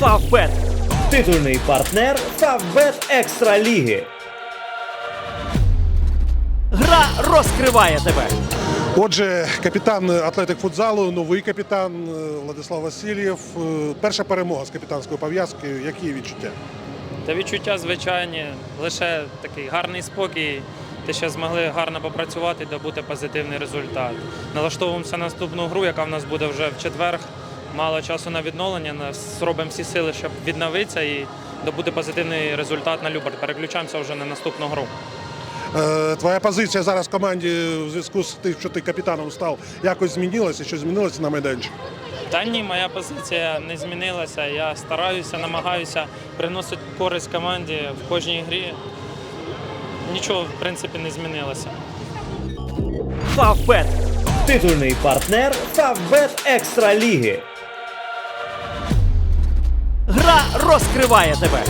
Фавбет. Титульний партнер Фавбет Екстра Ліги. Гра розкриває тебе. Отже, капітан атлетик футзалу, новий капітан е, Владислав Васильєв. Е, Перша перемога з капітанською пов'язкою. Які відчуття? Та відчуття звичайні, лише такий гарний спокій. Те, що змогли гарно попрацювати і добути позитивний результат. Налаштовуємося на наступну гру, яка в нас буде вже в четвер. Мало часу на відновлення. Нас зробимо всі сили, щоб відновитися і добути позитивний результат на Люберт. Переключаємося вже на наступну гру. Е, Твоя позиція зараз в команді в зв'язку з тим, що ти капітаном став, якось змінилася? Що змінилося на майданчику? Та ні, моя позиція не змінилася. Я стараюся, намагаюся приносити користь команді в кожній грі. Нічого, в принципі, не змінилося. Фавбет. Титульний партнер Фавбет Екстра Ліги. Гра розкриває тебе.